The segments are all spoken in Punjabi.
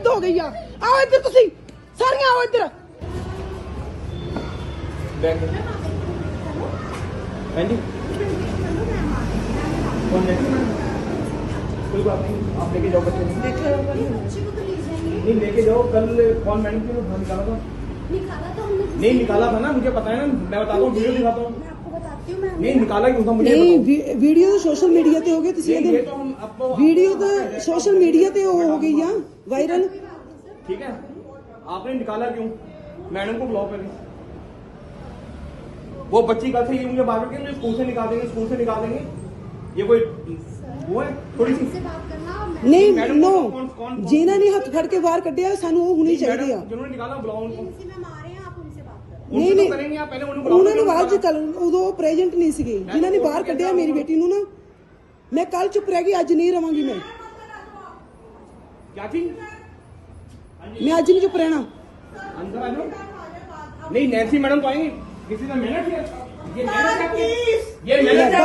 ਹੱਦ ਹੋ ਗਈ ਆ ਆਓ ਇੱਧਰ ਤੁਸੀਂ ਸਾਰੀਆਂ ਆਓ ਇੱਧਰ बैग हाँ जी कौन है कोई बात नहीं आप लेके जाओ बच्चे को। बच्चे को तो ले जाएंगे नहीं लेके जाओ कल कौन मैडम की फोन निकाला था निकाला तो हमने नहीं निकाला था ना मुझे पता है ना मैं बताता हूँ वीडियो दिखाता हूँ मैं आपको बताती हूँ मैं नहीं निकाला क्यों था मुझे ਨਹੀਂ बताओ। ਵੀ- ਵੀਡੀਓ ਤਾਂ ਸੋਸ਼ਲ ਮੀਡੀਆ ਤੇ ਹੋ ਗਈ ਤੁਸੀਂ नहीं, ये ਇਹਦੇ तो हम आपको ਵੀਡੀਓ ਤਾਂ ਸੋਸ਼ਲ ਮੀਡੀਆ ਤੇ ਉਹ ਹੋ ਗਈ ਆ ਵਾਇਰਲ ठीक है आपने निकाला क्यों मैडम को ब्लॉक करें वो बच्ची कल से ये मुझे बात करके मुझे स्कूल से निकाल देंगे स्कूल से निकाल देंगे ये कोई वो है थोड़ी सी से बात करना और मैं ਨਹੀਂ ਮੈਡਮ ਨੋ ਕੌਣ- ਕੌਣ- ਜਿਨ੍ਹਾਂ ਨੇ ਹੱਥ ਫੜ ਕੇ ਬਾਹਰ ਕੱਢਿਆ ਸਾਨੂੰ ਉਹ ਹੋਣੀ ਚਾਹੀਦੀ ਆ मैडम जिन्होंने निकाला बुलाओ उनको इनसे मैम आ रहे हैं आप उनसे बात करें उनसे नहीं, तो नहीं। करेंगे आप पहले उन्हें बुलाओ ਉਹਨਾਂ ਨੂੰ उन्होंने ਬਾਅਦ ਚ निकाला। ਕੱਲ ਉਦੋਂ ਪ੍ਰੈਜ਼ੈਂਟ ਨਹੀਂ ਸੀਗੇ ਜਿਨ੍ਹਾਂ ਨੇ ਬਾਹਰ ਕੱਢਿਆ ਮੇਰੀ ਬੇਟੀ ਨੂੰ ਨਾ ਮੈਂ ਕੱਲ ਚੁੱਪ ਰਹਿ ਗਈ ਅੱਜ ਨਹੀਂ ਰਵਾਂਗੀ ਮੈਂ क्या चीज ਮੈਂ ਅੱਜ ਨਹੀਂ ਚੁੱਪ ਰਹਿਣਾ अंदर आ जाओ नहीं नैन्सी मैडम तो आएंगी किसी का मेहनत है ये मेहनत है आपकी ये मेहनत है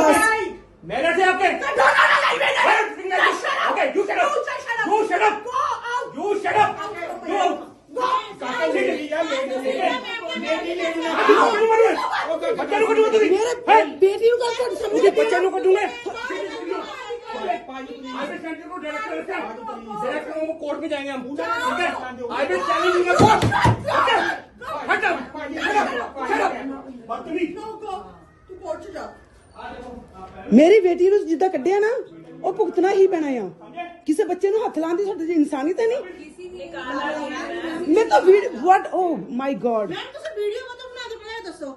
कोर्ट में जाएंगे हम ठीक है I will challenge you court ठीक है हट हट ਮੇਰੀ ਬੇਟੀ ਨੂੰ ਜਿੱਦਾਂ ਕੱਢਿਆ ਨਾ ਉਹ ਭੁਗਤਣਾ ਹੀ ਪੈਣਾ ਆ। ਕਿਸੇ ਬੱਚੇ ਨੂੰ ਹੱਥ ਲਾਉਣ ਦੀ ਸਾਡੇ ਇਨਸਾਨੀਅਤ ਨਹੀਂ। ਮੈਂ ਤਾਂ ਵਾਟ ਓ ਮਾਈ ਗੋਡ ਮੈਂ ਤੁਸੀਂ ਵੀਡੀਓ ਮਤਲਬ ਬਣਾ ਕੇ ਬਣਾਇਆ ਦੱਸੋ।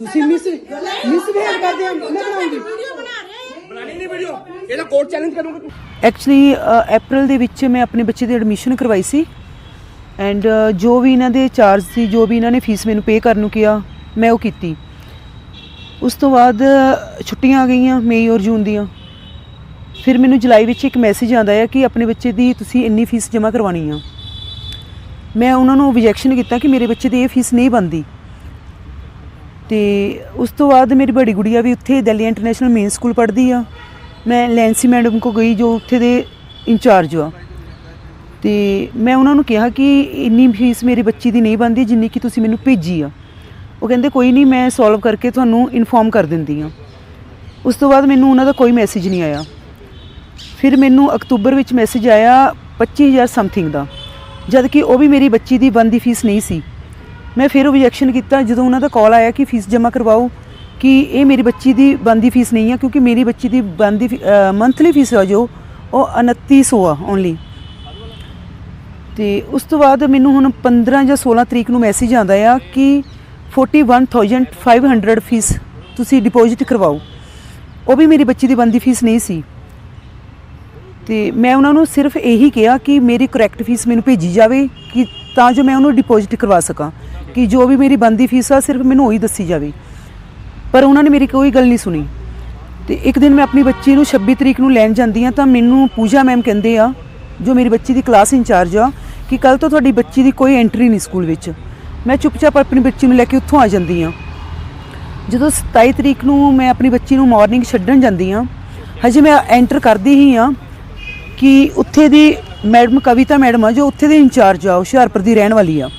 ਤੁਸੀਂ ਮਿਸ ਮਿਸ ਬਿਹੇਵ ਕਰਦੇ ਹੋ ਮੈਂ ਬਣਾਉਂਗੀ। ਇਹਦਾ ਕੋਰਟ ਚੈਲੰਜ ਕਰੋਗੇ ਐਕਚੁਅਲੀ ਅਪ੍ਰੈਲ ਦੇ ਵਿੱਚ ਮੈਂ ਆਪਣੇ ਬੱਚੇ ਦੀ ਐਡਮਿਸ਼ਨ ਕਰਵਾਈ ਸੀ ਐਂਡ ਜੋ ਵੀ ਇਹਨਾਂ ਦੇ ਚਾਰਜ ਸੀ, ਜੋ ਵੀ ਇਹਨਾਂ ਨੇ ਫੀਸ ਮੈਨੂੰ ਪੇ ਕਰਨ ਨੂੰ ਕਿਹਾ, ਮੈਂ ਉਹ ਕੀਤੀ। ਉਸ ਤੋਂ ਬਾਅਦ ਛੁੱਟੀਆਂ ਆ ਗਈਆਂ ਮਈ ਔਰ ਜੂਨ ਦੀਆਂ। ਫਿਰ ਮੈਨੂੰ ਜੁਲਾਈ ਵਿੱਚ ਇੱਕ ਮੈਸੇਜ ਆਉਂਦਾ ਹੈ ਕਿ ਆਪਣੇ ਬੱਚੇ ਦੀ ਤੁਸੀਂ ਇੰਨੀ ਫੀਸ ਜਮ੍ਹਾਂ ਕਰਵਾਣੀ ਆ। ਮੈਂ ਉਹਨਾਂ ਨੂੰ ਓਬਜੈਕਸ਼ਨ ਕੀਤਾ ਕਿ ਮੇਰੇ ਬੱਚੇ ਦੀ ਇਹ ਫੀਸ ਨਹੀਂ ਬਣਦੀ। ਤੇ ਉਸ ਤੋਂ ਬਾਅਦ ਮੇਰੀ ਬੜੀ ਗੁੜੀਆ ਵੀ ਉੱਥੇ ਦਿੱਲੀ ਇੰਟਰਨੈਸ਼ਨਲ ਮੇਨ ਸਕੂਲ ਪੜ੍ਹਦੀ ਆ। ਮੈਂ ਲੈਂਸੀ ਮੈਡਮ ਕੋ ਗਈ ਜੋ ਉੱਥੇ ਦੇ ਇੰਚਾਰਜ ਆ। ਤੇ ਮੈਂ ਉਹਨਾਂ ਨੂੰ ਕਿਹਾ ਕਿ ਇੰਨੀ ਫੀਸ ਮੇਰੀ ਬੱਚੀ ਦੀ ਨਹੀਂ ਬਣਦੀ ਜਿੰਨੀ ਕਿ ਤੁਸੀਂ ਮੈਨੂੰ ਭੇਜੀ ਆ। ਉਹ ਕਹਿੰਦੇ, ਕੋਈ ਨਹੀਂ, ਮੈਂ ਸੋਲਵ ਕਰਕੇ ਤੁਹਾਨੂੰ ਇਨਫੋਰਮ ਕਰ ਦਿੰਦੀ ਆ। ਉਸ ਤੋਂ ਬਾਅਦ ਮੈਨੂੰ ਉਹਨਾਂ ਦਾ ਕੋਈ ਮੈਸੇਜ ਨਹੀਂ ਆਇਆ। ਫਿਰ ਮੈਨੂੰ ਅਕਤੂਬਰ ਵਿੱਚ ਮੈਸੇਜ ਆਇਆ 25000 ਸਮਥਿੰਗ ਦਾ, ਜਦ ਕਿ ਉਹ ਵੀ ਮੇਰੀ ਬੱਚੀ ਦੀ ਬਣਦੀ ਫੀਸ ਨਹੀਂ ਸੀ। ਮੈਂ ਫਿਰ objection ਕੀਤਾ ਜਦੋਂ ਉਹਨਾਂ ਦਾ ਕਾਲ ਆਇਆ ਕਿ ਫੀਸ ਜਮ੍ਹਾਂ ਕਰਵਾਓ। ਕਿ ਇਹ ਮੇਰੀ ਬੱਚੀ ਦੀ ਬਣਦੀ ਫੀਸ ਨਹੀਂ ਆ, ਕਿਉਂਕਿ ਮੇਰੀ ਬੱਚੀ ਦੀ ਬਣਦੀ ਮੰਥਲੀ ਫੀਸ ਆ ਜੋ, ਉਹ 2900 ਆ ਓਨਲੀ ਤੇ ਉਸ ਤੋਂ ਬਾਅਦ ਮੈਨੂੰ ਹੁਣ 15 ਜਾਂ 16 ਤਰੀਕ ਨੂੰ ਮੈਸੇਜ ਆਉਂਦਾ ਆ ਕਿ 41500 ਫੀਸ ਤੁਸੀਂ ਡਿਪੋਜ਼ਿਟ ਕਰਵਾਓ। ਉਹ ਵੀ ਮੇਰੀ ਬੱਚੀ ਦੀ ਬਣਦੀ ਫੀਸ ਨਹੀਂ ਸੀ। ਤੇ ਮੈਂ ਉਹਨਾਂ ਨੂੰ ਸਿਰਫ ਇਹੀ ਕਿਹਾ ਕਿ ਮੇਰੀ ਕਰੈਕਟ ਫੀਸ ਮੈਨੂੰ ਭੇਜੀ ਜਾਵੇ, ਕਿ ਤਾਂ ਜੋ ਮੈਂ ਉਹਨੂੰ ਡਿਪੋਜ਼ਿਟ ਕਰਵਾ ਸਕਾਂ, ਕਿ ਜੋ ਵੀ ਮੇਰੀ ਬਣਦੀ ਫੀਸ ਆ, ਸਿਰਫ ਮੈਨੂੰ ਉਹੀ ਦੱਸੀ ਜਾਵੇ। ਪਰ ਉਹਨਾਂ ਨੇ ਮੇਰੀ ਕੋਈ ਗੱਲ ਨਹੀਂ ਸੁਣੀ। ਤੇ ਇੱਕ ਦਿਨ ਮੈਂ ਆਪਣੀ ਬੱਚੀ ਨੂੰ 26 ਤਰੀਕ ਨੂੰ ਲੈਣ ਜਾਂਦੀ ਆ ਤਾਂ ਮੈਨੂੰ ਪੂਜਾ ਮੈਮ ਕਹਿੰਦੇ ਆ, ਜੋ ਮੇਰੀ ਬੱਚੀ ਦੀ ਕਲਾਸ ਇੰਚਾਰਜ ਆ, ਕਿ ਕੱਲ ਤੋਂ ਤੁਹਾਡੀ ਬੱਚੀ ਦੀ ਕੋਈ ਐਂਟਰੀ ਨਹੀਂ ਸਕੂਲ ਵਿੱਚ। ਮੈਂ ਚੁੱਪਚਾਪ ਆਪਣੀ ਬੱਚੀ ਨੂੰ ਲੈ ਕੇ ਉੱਥੋਂ ਆ ਜਾਂਦੀ ਆ ਜਦੋਂ 27 ਤਰੀਕ ਨੂੰ ਮੈਂ ਆਪਣੀ ਬੱਚੀ ਨੂੰ ਮਾਰਨਿੰਗ ਛੱਡਣ ਜਾਂਦੀ ਆ ਹਜੇ ਮੈਂ ਐਂਟਰ ਕਰਦੀ ਹੀ ਆ ਕਿ ਉੱਥੇ ਦੀ ਮੈਡਮ ਕਵਿਤਾ ਮੈਡਮ ਆ, ਜੋ ਉੱਥੇ ਦੇ ਇੰਚਾਰਜ ਆ, ਹੁਸ਼ਿਆਰਪੁਰ ਦੀ ਰਹਿਣ ਵਾਲੀ ਆ।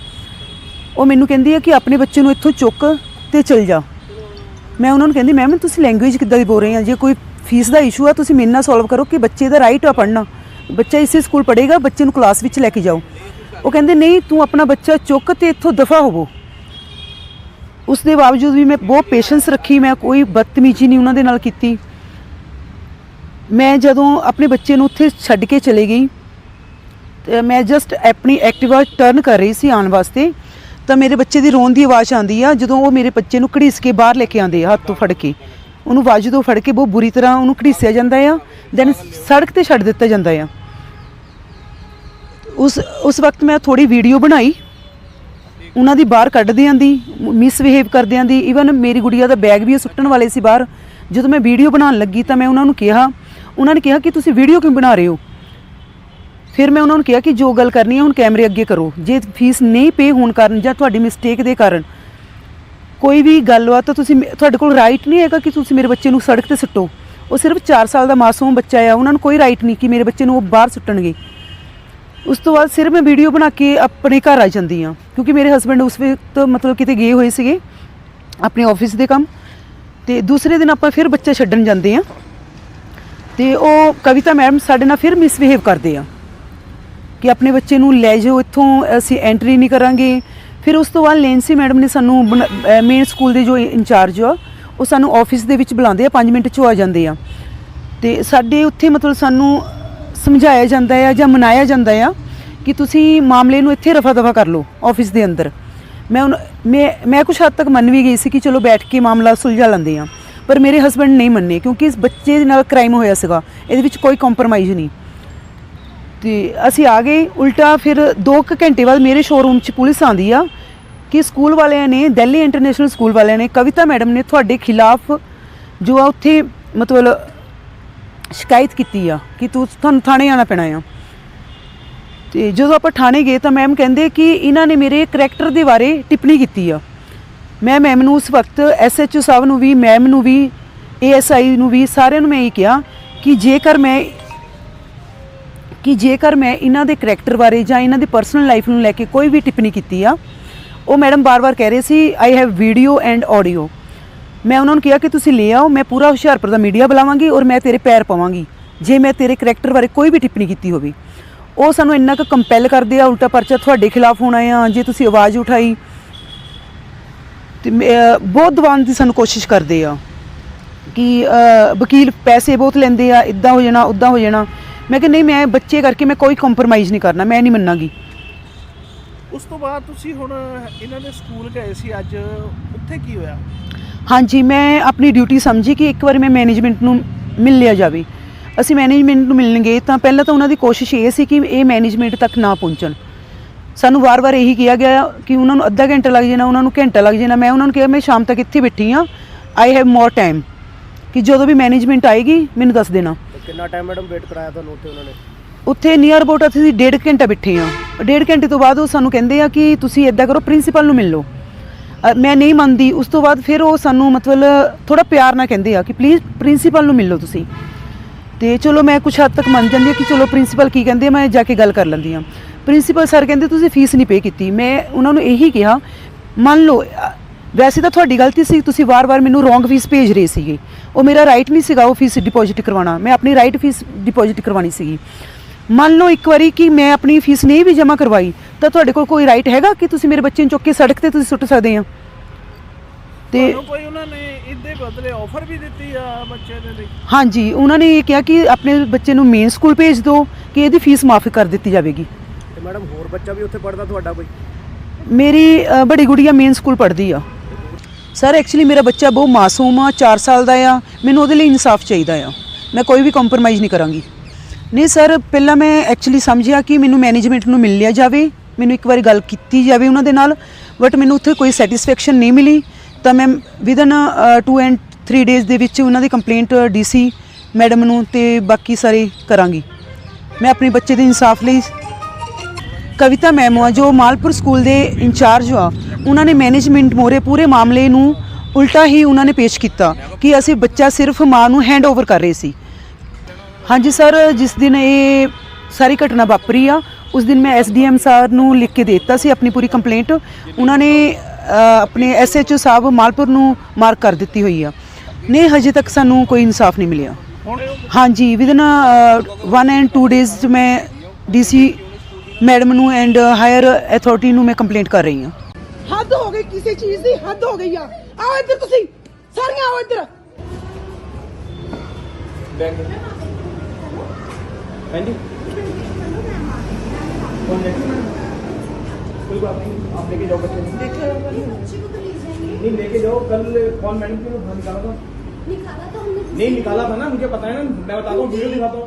ਉਹ ਮੈਨੂੰ ਕਹਿੰਦੀ ਆ ਕਿ ਆਪਣੇ ਬੱਚੇ ਨੂੰ ਇੱਥੋਂ ਚੁੱਕ ਤੇ ਚਲ ਜਾ। ਮੈਂ ਉਹਨਾਂ ਨੂੰ ਕਹਿੰਦੀ ਮੈਮ ਤੁਸੀਂ ਲੈਂਗੁਏਜ ਕਿੱਦਾਂ ਦੀ ਬੋਲ ਰਹੇ ਆ? ਜੇ ਕੋਈ ਫੀਸ ਦਾ ਇਸ਼ੂ ਆ, ਤੁਸੀਂ ਮੇਰੇ ਨਾਲ ਸੋਲਵ ਕਰੋ ਕਿ ਬੱਚੇ ਦਾ ਰਾਈਟ ਆ ਪੜ੍ਹਨਾ। ਬੱਚਾ ਇਸੇ ਸਕੂਲ ਪੜ੍ਹੇਗਾ, ਬੱਚੇ ਨੂੰ ਕਲਾਸ ਵਿੱਚ ਲੈ ਕੇ ਜਾਓ। ਉਹ ਕਹਿੰਦੇ, ਨਹੀਂ, ਤੂੰ ਆਪਣਾ ਬੱਚਾ ਚੁੱਕ ਤੇ ਇੱਥੋਂ ਦਫਾ ਹੋਵੋ। ਉਸ ਦੇ ਬਾਵਜੂਦ ਵੀ ਮੈਂ ਬਹੁਤ ਪੇਸ਼ੈਂਸ ਰੱਖੀ, ਮੈਂ ਕੋਈ ਬਦਤਮੀਜ਼ੀ ਨਹੀਂ ਉਹਨਾਂ ਦੇ ਨਾਲ ਕੀਤੀ। ਮੈਂ ਜਦੋਂ ਆਪਣੇ ਬੱਚੇ ਨੂੰ ਉੱਥੇ ਛੱਡ ਕੇ ਚਲੇ ਗਈ ਮੈਂ ਜਸਟ ਆਪਣੀ ਐਕਟਿਵਾ ਟਰਨ ਕਰ ਰਹੀ ਸੀ ਆਉਣ ਵਾਸਤੇ। ਤਾਂ ਮੇਰੇ ਬੱਚੇ ਦੀ ਰੋਣ ਦੀ ਆਵਾਜ਼ ਆਉਂਦੀ ਆ, ਜਦੋਂ ਉਹ ਮੇਰੇ ਬੱਚੇ ਨੂੰ ਘੜੀਸ ਕੇ ਬਾਹਰ ਲੈ ਕੇ ਆਉਂਦੇ ਆ, ਹੱਥ ਤੋਂ ਫੜ ਕੇ। ਉਹਨੂੰ ਬਾਜੂ ਤੋਂ ਫੜ ਕੇ ਬਹੁਤ ਬੁਰੀ ਤਰ੍ਹਾਂ ਉਹਨੂੰ ਘੜੀਸਿਆ ਜਾਂਦਾ ਆ ਦੈਨ ਸੜਕ ਤੇ ਛੱਡ ਦਿੱਤਾ ਜਾਂਦਾ ਆ। ਉਸ ਉਸ ਵਕਤ ਮੈਂ ਥੋੜੀ ਵੀਡੀਓ ਬਣਾਈ। ਉਹਨਾਂ ਦੀ ਬਾਹਰ ਕੱਢਦਿਆਂ ਦੀ ਮਿਸਬਿਹੇਵ ਕਰਦਿਆਂ ਦੀ ਇਵਨ ਮੇਰੀ ਗੁੜੀਆ ਦਾ ਬੈਗ ਵੀ ਉਹ ਸੁੱਟਣ ਵਾਲੇ ਸੀ ਬਾਹਰ। ਜਦੋਂ ਮੈਂ ਵੀਡੀਓ ਬਣਾਉਣ ਲੱਗੀ ਤਾਂ ਮੈਂ ਉਹਨਾਂ ਨੂੰ ਕਿਹਾ, ਉਹਨਾਂ ਨੇ ਕਿਹਾ ਕਿ ਤੁਸੀਂ ਵੀਡੀਓ ਕਿਉਂ ਬਣਾ ਰਹੇ ਹੋ? ਫਿਰ ਮੈਂ ਉਹਨਾਂ ਨੂੰ ਕਿਹਾ ਕਿ ਜੋ ਗੱਲ ਕਰਨੀ ਹੈ ਹੁਣ ਕੈਮਰੇ ਅੱਗੇ ਕਰੋ। ਜੇ ਫੀਸ ਨਹੀਂ ਪੇ ਹੋਣ ਕਾਰਨ ਜਾਂ ਤੁਹਾਡੀ ਮਿਸਟੇਕ ਦੇ ਕਾਰਨ ਕੋਈ ਵੀ ਗੱਲ ਗੱਲਬਾਤ ਤਾਂ ਤੁਸੀਂ ਮੇ- ਤੁਹਾਡੇ ਕੋਲ ਰਾਈਟ ਨਹੀਂ ਹੈਗਾ ਕਿ ਤੁਸੀਂ ਮੇਰੇ ਬੱਚੇ ਨੂੰ ਸੜਕ ਤੇ ਸੁੱਟੋ। ਉਹ ਸਿਰਫ 4 ਸਾਲ ਦਾ ਮਾਸੂਮ ਬੱਚਾ ਆ, ਉਹਨਾਂ ਨੂੰ ਕੋਈ ਰਾਈਟ ਨਹੀਂ ਕਿ ਮੇਰੇ ਬੱਚੇ ਨੂੰ ਉਹ ਬਾਹਰ ਸੁੱਟਣਗੇ। ਉਸ ਤੋਂ ਬਾਅਦ ਸਿਰ ਮੈਂ ਵੀਡੀਓ ਬਣਾ ਕੇ ਆਪਣੇ ਘਰ ਆ ਜਾਂਦੀ ਆ ਕਿਉਂਕਿ ਮੇਰੇ ਹਸਬੰਡ ਉਸ ਵਕਤ ਮਤਲਬ ਕਿਤੇ ਗਏ ਹੋਏ ਸੀਗੇ ਆਪਣੇ ਆਫਿਸ ਦੇ ਕੰਮ। ਤੇ ਦੂਸਰੇ ਦਿਨ ਆਪਾਂ ਫਿਰ ਬੱਚਾ ਛੱਡਣ ਜਾਂਦੇ ਆ ਤੇ ਉਹ ਕਵਿਤਾ ਮੈਡਮ ਸਾਡੇ ਨਾਲ ਫਿਰ ਮਿਸਬਿਹੇਵ ਕਰਦੇ ਆ। ਕਿ ਆਪਣੇ ਬੱਚੇ ਨੂੰ ਲੈ ਜਾਓ, ਇੱਥੋਂ ਅਸੀਂ ਐਂਟਰੀ ਨਹੀਂ ਕਰਾਂਗੇ। ਫਿਰ ਉਸ ਤੋਂ ਬਾਅਦ ਲੈਂਸੀ ਮੈਡਮ ਨੇ ਸਾਨੂੰ ਮੇਨ ਸਕੂਲ ਦੇ ਜੋ ਇੰਚਾਰਜ ਆ, ਉਹ ਸਾਨੂੰ ਆਫਿਸ ਦੇ ਵਿੱਚ ਬੁਲਾਉਂਦੇ ਆ 5 ਮਿੰਟ ਚ ਆ ਜਾਂਦੇ ਆ। ਤੇ ਸਾਡੇ ਉੱਥੇ ਮਤਲਬ ਸਾਨੂੰ ਸਮਝਾਇਆ ਜਾਂਦਾ ਆ ਜਾਂ ਮਨਾਇਆ ਜਾਂਦਾ ਆ ਕਿ ਤੁਸੀਂ ਮਾਮਲੇ ਨੂੰ ਇੱਥੇ ਰਫਾ ਦਫਾ ਕਰ ਲਓ ਆਫਿਸ ਦੇ ਅੰਦਰ। ਮੈਂ ਉਨ- ਮੈਂ ਮੈਂ ਕੁਝ ਹੱਦ ਤੱਕ ਮੰਨ ਵੀ ਗਈ ਸੀ ਕਿ ਚਲੋ ਬੈਠ ਕੇ ਮਾਮਲਾ ਸੁਲਝਾ ਲੈਂਦੇ ਆ। ਪਰ ਮੇਰੇ ਹਸਬੰਡ ਨਹੀਂ ਮੰਨੇ ਕਿਉਂਕਿ ਇਸ ਬੱਚੇ ਦੇ ਨਾਲ ਕ੍ਰਾਈਮ ਹੋਇਆ ਸੀਗਾ, ਇਹਦੇ ਵਿੱਚ ਕੋਈ ਕੰਪਰੋਮਾਈਜ਼ ਨਹੀਂ। ਤੇ ਅਸੀਂ ਆ ਗਏ, ਉਲਟਾ ਫਿਰ 2 ਘੰਟੇ ਬਾਅਦ ਮੇਰੇ ਸ਼ੋਰੂਮ 'ਚ ਪੁਲਿਸ ਆਂਦੀ ਆ ਕਿ ਸਕੂਲ ਵਾਲਿਆਂ ਨੇ, ਦਿੱਲੀ ਇੰਟਰਨੈਸ਼ਨਲ ਸਕੂਲ ਵਾਲਿਆਂ ਨੇ, ਕਵਿਤਾ ਮੈਡਮ ਨੇ ਤੁਹਾਡੇ ਖਿਲਾਫ ਜੋ ਆ ਉੱਥੇ ਮਤਲਬ ਸ਼ਿਕਾਇਤ ਕੀਤੀ ਆ ਕਿ ਤੂੰ ਤੁਹਾਨੂੰ ਥਾਣੇ ਆਣਾ ਪੈਣਾ ਆ। ਤੇ ਜਦੋਂ ਆਪਾਂ ਥਾਣੇ ਗਏ ਤਾਂ ਮੈਮ ਕਹਿੰਦੇ ਕਿ ਇਹਨਾਂ ਨੇ ਮੇਰੇ ਕਰੈਕਟਰ ਦੇ ਬਾਰੇ ਟਿੱਪਣੀ ਕੀਤੀ ਆ। ਮੈਂ ਮੈਮ ਨੂੰ ਉਸ ਵਕਤ ਐਸਐਚਓ ਸਾਹਿਬ ਨੂੰ ਵੀ, ਮੈਮ ਨੂੰ ਵੀ ਏਐਸਆਈ ਨੂੰ ਵੀ ਸਾਰਿਆਂ ਨੂੰ ਮੈਂ ਇਹ ਕਿਹਾ ਕਿ ਜੇਕਰ ਮੈਂ ਕਿ ਜੇਕਰ ਮੈਂ ਇਹਨਾਂ ਦੇ ਕਰੈਕਟਰ ਬਾਰੇ ਜਾਂ ਇਹਨਾਂ ਦੀ ਪਰਸਨਲ ਲਾਈਫ ਨੂੰ ਲੈ ਕੇ ਕੋਈ ਵੀ ਟਿੱਪਣੀ ਕੀਤੀ ਆ, ਉਹ ਮੈਡਮ ਬਾਰ-ਬਾਰ ਕਹਿ ਰਹੇ ਸੀ I have video and audio ਮੈਂ ਉਹਨਾਂ ਨੂੰ ਕਿਹਾ ਕਿ ਤੁਸੀਂ ਲੈ ਆਓ, ਮੈਂ ਪੂਰਾ ਹੁਸ਼ਿਆਰਪੁਰ ਦਾ ਮੀਡੀਆ ਬੁਲਾਵਾਂਗੀ ਔਰ ਮੈਂ ਤੇਰੇ ਪੈਰ ਪਾਵਾਂਗੀ, ਜੇ ਮੈਂ ਤੇਰੇ ਕਰੈਕਟਰ ਬਾਰੇ ਕੋਈ ਵੀ ਟਿੱਪਣੀ ਕੀਤੀ ਹੋਵੇ। ਉਹ ਸਾਨੂੰ ਇੰਨਾ ਕੁ ਕੰਪੈਲ ਕਰਦੇ ਆ, ਉਲਟਾ ਪਰਚਾ ਤੁਹਾਡੇ ਖਿਲਾਫ ਹੋਣਾ ਆ, ਜੇ ਤੁਸੀਂ ਆਵਾਜ਼ ਉਠਾਈ। ਤੇ ਮੈਂ- ਬਹੁਤ ਦਬਾਉਣ ਦੀ ਸਾਨੂੰ ਕੋਸ਼ਿਸ਼ ਕਰਦੇ ਆ ਕਿ ਵਕੀਲ ਪੈਸੇ ਬਹੁਤ ਲੈਂਦੇ ਆ ਇਦਾਂ ਹੋ ਜਾਣਾ ਉਦਾਂ ਹੋ ਜਾਣਾ। ਮੈਂ ਕਿ ਨਹੀਂ ਮੈਂ ਬੱਚੇ ਕਰਕੇ ਮੈਂ ਕੋਈ ਕੰਪਰੋਮਾਈਜ਼ ਨਹੀਂ ਕਰਨਾ ਮੈਂ ਨਹੀਂ ਮੰਨਾਂਗੀ। ਉਸ ਤੋਂ ਬਾਅਦ ਤੁਸੀਂ ਹੁਣ ਇਹਨਾਂ ਦੇ ਸਕੂਲ ਗਏ ਸੀ ਅੱਜ ਉੱਥੇ ਕੀ ਹੋਇਆ? ਹਾਂਜੀ ਮੈਂ ਆਪਣੀ ਡਿਊਟੀ ਸਮਝੀ ਕਿ ਇੱਕ ਵਾਰ ਮੈਂ ਮੈਨੇਜਮੈਂਟ ਨੂੰ ਮਿਲ ਲਿਆ ਜਾਵੇ। ਅਸੀਂ ਮੈਨੇਜਮੈਂਟ ਨੂੰ ਮਿਲਣਗੇ ਤਾਂ ਪਹਿਲਾਂ ਤਾਂ ਉਹਨਾਂ ਦੀ ਕੋਸ਼ਿਸ਼ ਇਹ ਸੀ ਕਿ ਇਹ ਮੈਨੇਜਮੈਂਟ ਤੱਕ ਨਾ ਪਹੁੰਚਣ। ਸਾਨੂੰ ਵਾਰ-ਵਾਰ ਇਹੀ ਕਿਹਾ ਗਿਆ ਕਿ ਉਹਨਾਂ ਨੂੰ ਅੱਧਾ ਘੰਟਾ ਲੱਗ ਜਾਣਾ ਉਹਨਾਂ ਨੂੰ ਘੰਟਾ ਲੱਗ ਜਾਣਾ। ਮੈਂ ਉਹਨਾਂ ਨੂੰ ਕਿਹਾ ਮੈਂ ਸ਼ਾਮ ਤੱਕ ਇੱਥੇ ਬੈਠੀ ਆ ਆਈ ਹੈਵ ਮੋਰ ਟਾਈਮ ਕਿ ਜਦੋਂ ਵੀ ਮੈਨੇਜਮੈਂਟ ਆਏਗੀ ਮੈਨੂੰ ਦੱਸ ਦੇਣਾ। ਕਿੰਨਾ ਟਾਈਮ ਮੈਡਮ ਵੇਟ ਕਰਾਇਆ ਤੁਹਾਨੂੰ ਉੱਥੇ ਉਹਨਾਂ ਨੇ? ਉੱਥੇ ਨੀਅਰ ਅਬਾਊਟ ਅਸੀਂ ਡੇਢ ਘੰਟਾ ਬੈਠੇ ਆ ਡੇਢ ਘੰਟੇ ਤੋਂ ਬਾਅਦ ਉਹ ਸਾਨੂੰ ਕਹਿੰਦੇ ਆ ਕਿ ਤੁਸੀਂ ਇਦਾਂ ਕਰੋ ਪ੍ਰਿੰਸੀਪਲ ਨੂੰ ਮਿਲ ਲਓ। ਅ, ਮੈਂ ਨਹੀਂ ਮੰਨਦੀ। ਉਸ ਤੋਂ ਬਾਅਦ ਫਿਰ ਉਹ ਸਾਨੂੰ ਮਤਲਬ ਥੋੜਾ ਪਿਆਰ ਨਾਲ ਕਹਿੰਦੇ ਆ ਕਿ ਪਲੀਜ਼ ਪ੍ਰਿੰਸੀਪਲ ਨੂੰ ਮਿਲ ਲਓ ਤੁਸੀਂ। ਤੇ ਚਲੋ ਮੈਂ ਕੁਛ ਹੱਦ ਤੱਕ ਮੰਨ ਜਾਂਦੀ ਹਾਂ ਕਿ ਚਲੋ ਪ੍ਰਿੰਸੀਪਲ ਕੀ ਕਹਿੰਦੇ ਆ ਮੈਂ ਜਾ ਕੇ ਗੱਲ ਕਰ ਲੈਂਦੀ ਹਾਂ। ਪ੍ਰਿੰਸੀਪਲ ਸਰ ਕਹਿੰਦੇ ਤੁਸੀਂ ਫੀਸ ਨਹੀਂ ਪੇ ਕੀਤੀ। ਮੈਂ ਉਹਨਾਂ ਨੂੰ ਇਹੀ ਕਿਹਾ ਮੰਨ ਲਓ ਅ, ਵੈਸੇ ਤਾਂ ਤੁਹਾਡੀ ਗਲਤੀ ਸੀ ਤੁਸੀਂ ਵਾਰ-ਵਾਰ ਮੈਨੂੰ ਰੋਂਗ ਫੀਸ ਭੇਜ ਰਹੇ ਸੀਗੇ। ਉਹ ਮੇਰਾ ਰਾਈਟ ਨਹੀਂ ਸੀਗਾ ਉਹ ਫੀਸ ਡਿਪੋਜ਼ਿਟ ਕਰਵਾਉਣਾ। ਮੈਂ ਆਪਣੀ ਰਾਈਟ ਫੀਸ ਡਿਪੋਜ਼ਿਟ ਕਰਵਾਉਣੀ ਸੀਗੀ। ਮੰਨ ਲਓ ਇੱਕ ਵਾਰੀ ਕਿ ਮੈਂ ਆਪਣੀ ਫੀਸ ਨਹੀਂ ਵੀ ਜਮ੍ਹਾਂ ਕਰਵਾਈ ਤਾਂ ਤੁਹਾਡੇ ਕੋਲ ਕੋਈ ਰਾਈਟ ਹੈਗਾ ਕਿ ਤੁਸੀਂ ਮੇਰੇ ਬੱਚੇ ਨੂੰ ਚੁੱਕ ਕੇ ਸੜਕ ਤੇ ਤੁਸੀਂ ਸੁੱਟ ਸਕਦੇ ਆ? ਤੇ ਤੁਹਾਨੂੰ ਕੋਈ ਉਹਨਾਂ ਨੇ ਇਹਦੇ ਬਦਲੇ ਆਫਰ ਵੀ ਦਿੱਤੀ ਆ ਬੱਚੇ ਦੇ ਲਈ? ਹਾਂਜੀ ਉਹਨਾਂ ਨੇ ਇਹ ਕਿਹਾ ਕਿ ਆਪਣੇ ਬੱਚੇ ਨੂੰ ਮੇਨ ਸਕੂਲ ਭੇਜ ਦਿਓ ਕਿ ਇਹਦੀ ਫੀਸ ਮਾਫ ਕਰ ਦਿੱਤੀ ਜਾਵੇਗੀ। ਤੇ ਮੈਡਮ ਹੋਰ ਬੱਚਾ ਵੀ ਉੱਥੇ ਪੜਦਾ ਤੁਹਾਡਾ ਕੋਈ? ਮੇਰੀ ਅ, ਬੜੀ ਗੁੜੀਆ ਮੇਨ ਸਕੂਲ ਪੜ੍ਹਦੀ ਆ। ਸਰ ਐਕਚੁਅਲੀ ਮੇਰਾ ਬੱਚਾ ਬਹੁਤ ਮਾਸੂਮ ਆ 4 ਸਾਲ ਦਾ ਆ, ਮੈਨੂੰ ਉਹਦੇ ਲਈ ਇਨਸਾਫ ਚਾਹੀਦਾ ਆ। ਮੈਂ ਕੋਈ ਵੀ ਕੰਪਰੋਮਾਈਜ਼ ਨਹੀਂ ਕਰਾਂਗੀ। ਨਹੀਂ ਸਰ ਪਹਿਲਾਂ ਮੈਂ ਐਕਚੁਅਲੀ ਸਮਝਿਆ ਕਿ ਮੈਨੂੰ ਮੈਨੇਜਮੈਂਟ ਨੂੰ ਮਿਲ ਲਿਆ ਜਾਵੇ, ਮੈਨੂੰ ਇੱਕ ਵਾਰੀ ਗੱਲ ਕੀਤੀ ਜਾਵੇ ਉਹਨਾਂ ਦੇ ਨਾਲ ਬਟ ਮੈਨੂੰ ਉੱਥੇ ਕੋਈ ਸੈਟੀਸਫੈਕਸ਼ਨ ਨਹੀਂ ਮਿਲੀ। ਤਾਂ ਮੈਂ ਵਿਦਨ 2 ਐਂਡ 3 ਡੇਜ਼ ਦੇ ਵਿੱਚ ਉਹਨਾਂ ਦੀ ਕੰਪਲੇਂਟ ਡੀਸੀ ਮੈਡਮ ਨੂੰ ਤੇ ਬਾਕੀ ਸਾਰੇ ਕਰਾਂਗੀ। ਮੈਂ ਆਪਣੇ ਬੱਚੇ ਦੇ ਇਨਸਾਫ ਲਈ ਕਵਿਤਾ ਮੈਮ ਆ, ਜੋ ਮਾਲਪੁਰ ਸਕੂਲ ਦੇ ਇੰਚਾਰਜ ਆ ਉਹਨਾਂ ਨੇ ਮੈਨੇਜਮੈਂਟ ਮੋਰੇ ਪੂਰੇ ਮਾਮਲੇ ਨੂੰ ਉਲਟਾ ਹੀ ਉਹਨਾਂ ਨੇ ਪੇਸ਼ ਕੀਤਾ ਕਿ ਅਸੀਂ ਬੱਚਾ ਸਿਰਫ ਮਾਂ ਨੂੰ ਹੈਂਡ ਓਵਰ ਕਰ ਰਹੇ ਸੀ। ਹਾਂਜੀ ਸਰ ਜਿਸ ਦਿਨ ਇਹ ਸਾਰੀ ਘਟਨਾ ਵਾਪਰੀ ਆ ਉਸ ਦਿਨ ਮੈਂ ਐਸਡੀਐਮ ਸਰ ਨੂੰ ਲਿਖ ਕੇ ਦੇ ਦਿੱਤਾ ਸੀ ਆਪਣੀ ਪੂਰੀ ਕੰਪਲੇਂਟ ਉਹਨਾਂ ਨੇ ਅ, ਆਪਣੇ ਐਸਐਚਓ ਸਾਹਿਬ ਮਾਲਪੁਰ ਨੂੰ ਮਾਰਕ ਕਰ ਦਿੱਤੀ ਹੋਈ ਆ। ਨਹੀਂ ਹਜੇ ਤੱਕ ਸਾਨੂੰ ਕੋਈ ਇਨਸਾਫ ਨਹੀਂ ਮਿਲਿਆ। ਹਾਂਜੀ ਵਿਦਨ 1 ਐਂਡ 2 ਡੇਜ਼ ਮੈਂ ਡੀਸੀ ਮੈਡਮ ਨੂੰ ਐਂਡ ਹਾਇਰ ਅਥਾਰਟੀ ਨੂੰ ਮੈਂ ਕੰਪਲੇਂਟ ਕਰ ਰਹੀ ਹਾਂ। ਹੱਦ ਹੋ ਗਈ ਕਿਸੇ ਚੀਜ਼ ਦੀ ਹੱਦ ਹੋ ਗਈ ਆ ਆਓ ਇੱਧਰ ਤੁਸੀਂ ਸਾਰੀਆਂ ਆਓ ਇੱਧਰ ਹਾਂਜੀ कौन है कोई बात नहीं आप लेके जाओ बच्चे को। बच्चे को तो ले जाएंगे नहीं लेके जाओ कल कौन मैडम की हाँ, निकाला था निकाला तो हमने नहीं निकाला था ना मुझे पता है ना मैं बताता हूँ वीडियो दिखाता हूँ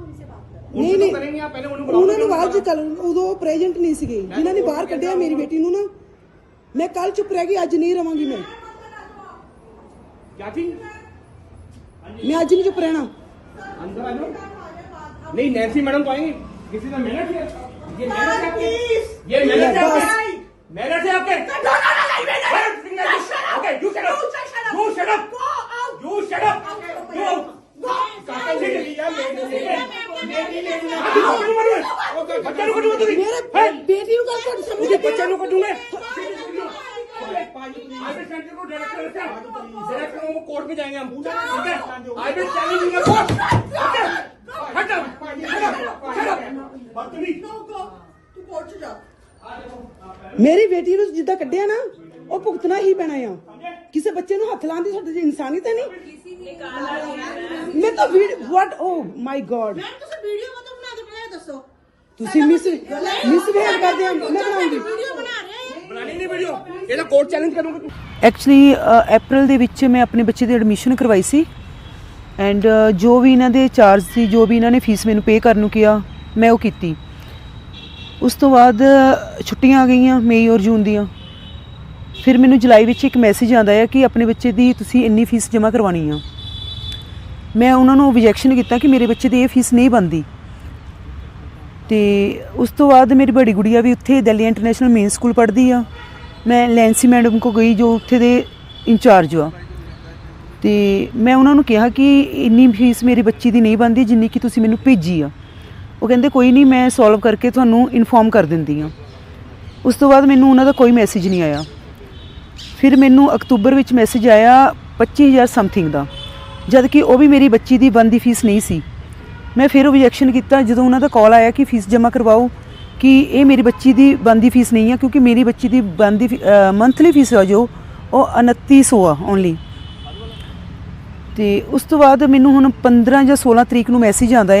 इनसे मैम आ रहे हैं आप उनसे बात करें नहीं, उनसे नहीं। तो करेंगे आप पहले उन्हें बुलाओ ਉਹਨਾਂ ਨੂੰ उन्होंने ਬਾਅਦ ਚ निकाला। ਕੱਲ ਉਦੋਂ ਪ੍ਰੈਜ਼ੈਂਟ ਨਹੀਂ ਸੀਗੇ ਜਿਨ੍ਹਾਂ ਨੇ ਬਾਹਰ ਕੱਢਿਆ ਮੇਰੀ ਬੇਟੀ ਨੂੰ ਨਾ ਮੈਂ ਕੱਲ ਚੁੱਪ ਰਹਿ ਗਈ ਅੱਜ ਨਹੀਂ ਰਵਾਂਗੀ ਮੈਂ क्या थी ਮੈਂ ਅੱਜ ਨਹੀਂ ਚੁੱਪ ਰਹਿਣਾ अंदर आ जाओ नहीं नैन्सी मैडम तो आएंगी किसी ने मेहनत किया ये मेहनत है आपकी ये मेहनत है आपकी मेहनत है आपके okay you shut up you shut up you shut up you काका जी ਬੱਚੇ ਨੂੰ ਕੱਢੂਗਾ ਤੁਸੀਂ ਮੇਰੇ ਬੇਟੀ ਨੂੰ ਗੱਲ ਤੁਹਾਡੀ ਸਮਝ ਉਹਦੇ ਲੱਗੀ ਬੱਚੇ ਨੂੰ ਕੱਢੂਗਾ आज सेंटर को डायरेक्टर रखा डायरेक्टर को कोर्ट में जाएंगे हम ठीक है I will challenge in court okay हट अप हट अप बदतमीज ਮੇਰੀ ਬੇਟੀ ਨੂੰ ਜਿੱਦਾਂ ਕੱਢਿਆ ਨਾ ਉਹ ਭੁਗਤਣਾ ਹੀ ਪੈਣਾ ਆ ਕਿਸੇ ਬੱਚੇ ਨੂੰ ਹੱਥ ਲਾਉਣ ਦੀ ਤੁਹਾਡੀ ਇਨਸਾਨੀਅਤ ਹੈ ਨਹੀਂ? ਮੈਂ ਤਾਂ ਵਾਟ ਓ ਮਾਈ ਗੋਡ ਤੁਸੀਂ ਵੀਡੀਓ ਮਤਲਬ ਬਣਾ ਕੇ ਦੱਸੋ। ਤੁਸੀਂ ਮਿਸ ਮਿਸ ਕਰਦੇ ਹੋ ਮੈਂ ਬਣਾਉਂਗੀ ਵੀਡੀਓ ਬਣਾ ਰਹੇ ਆ ਬਣਾਣੀ ਨਹੀਂ ਵੀਡੀਓ ਇਹ ਕੋਰਟ ਚੈਲੰਜ ਕਰੂੰਗਾ। ਐਕਚੁਅਲੀ ਅਪ੍ਰੈਲ ਦੇ ਵਿੱਚ ਮੈਂ ਆਪਣੇ ਬੱਚੇ ਦੀ ਐਡਮਿਸ਼ਨ ਕਰਵਾਈ ਸੀ। ਐਂਡ ਜੋ ਵੀ ਇਹਨਾਂ ਦੇ ਚਾਰਜ ਸੀ ਜੋ ਵੀ ਇਹਨਾਂ ਨੇ ਫੀਸ ਮੈਨੂੰ ਪੇ ਕਰਨ ਨੂੰ ਕਿਹਾ ਮੈਂ ਉਹ ਕੀਤੀ। ਉਸ ਤੋਂ ਬਾਅਦ ਛੁੱਟੀਆਂ ਆ ਗਈਆਂ ਮਈ ਔਰ ਜੂਨ ਦੀਆਂ। ਫਿਰ ਮੈਨੂੰ ਜੁਲਾਈ ਵਿੱਚ ਇੱਕ ਮੈਸੇਜ ਆਉਂਦਾ ਹੈ ਕਿ ਆਪਣੇ ਬੱਚੇ ਦੀ ਤੁਸੀਂ ਇੰਨੀ ਫੀਸ ਜਮ੍ਹਾਂ ਕਰਵਾਉਣੀ ਆ। ਮੈਂ ਉਹਨਾਂ ਨੂੰ ਓਬਜੈਕਸ਼ਨ ਕੀਤਾ ਕਿ ਮੇਰੇ ਬੱਚੇ ਦੀ ਇਹ ਫੀਸ ਨਹੀਂ ਬਣਦੀ। ਤੇ ਉਸ ਤੋਂ ਬਾਅਦ ਮੇਰੀ ਬੜੀ ਗੁੜੀਆ ਵੀ ਉੱਥੇ ਦਿੱਲੀ ਇੰਟਰਨੈਸ਼ਨਲ ਮੇਨ ਸਕੂਲ ਪੜ੍ਹਦੀ ਆ। ਮੈਂ ਲੈਂਸੀ ਮੈਡਮ ਕੋ ਗਈ ਜੋ ਉੱਥੇ ਦੇ ਇੰਚਾਰਜ ਆ। ਤੇ ਮੈਂ ਉਹਨਾਂ ਨੂੰ ਕਿਹਾ ਕਿ ਇੰਨੀ ਫੀਸ ਮੇਰੇ ਬੱਚੇ ਦੀ ਨਹੀਂ ਬਣਦੀ ਜਿੰਨੀ ਕਿ ਤੁਸੀਂ ਮੈਨੂੰ ਭੇਜੀ ਆ। ਉਹ ਕਹਿੰਦੇ ਕੋਈ ਨਹੀਂ, ਮੈਂ ਸੋਲਵ ਕਰਕੇ ਤੁਹਾਨੂੰ ਇਨਫੋਰਮ ਕਰ ਦਿੰਦੀ ਆ। ਉਸ ਤੋਂ ਬਾਅਦ ਮੈਨੂੰ ਉਹਨਾਂ ਦਾ ਕੋਈ ਮੈਸੇਜ ਨਹੀਂ ਆਇਆ। ਫਿਰ ਮੈਨੂੰ ਅਕਤੂਬਰ ਵਿੱਚ ਮੈਸੇਜ ਆਇਆ 25000 ਸਮਥਿੰਗ ਦਾ। ਜਦ ਕਿ ਉਹ ਵੀ ਮੇਰੀ ਬੱਚੀ ਦੀ ਬਣਦੀ ਫੀਸ ਨਹੀਂ ਸੀ। ਮੈਂ ਫਿਰ ਆਬਜੈਕਸ਼ਨ ਕੀਤਾ, ਜਦੋਂ ਉਹਨਾਂ ਦਾ ਕਾਲ ਆਇਆ ਕਿ ਫੀਸ ਜਮ੍ਹਾਂ ਕਰਵਾਓ, ਕਿ ਇਹ ਮੇਰੀ ਬੱਚੀ ਦੀ ਬਣਦੀ ਫੀਸ ਨਹੀਂ ਹੈ ਕਿਉਂਕਿ ਮੇਰੀ ਬੱਚੀ ਦੀ ਬਣਦੀ ਮੰਥਲੀ ਫੀਸ ਆ ਜੋ, ਉਹ 2900 ਆ ਓਨਲੀ ਤੇ ਉਸ ਤੋਂ ਬਾਅਦ ਮੈਨੂੰ ਹੁਣ 15 ਜਾਂ 16 ਤਰੀਕ ਨੂੰ ਮੈਸੇਜ ਆਉਂਦਾ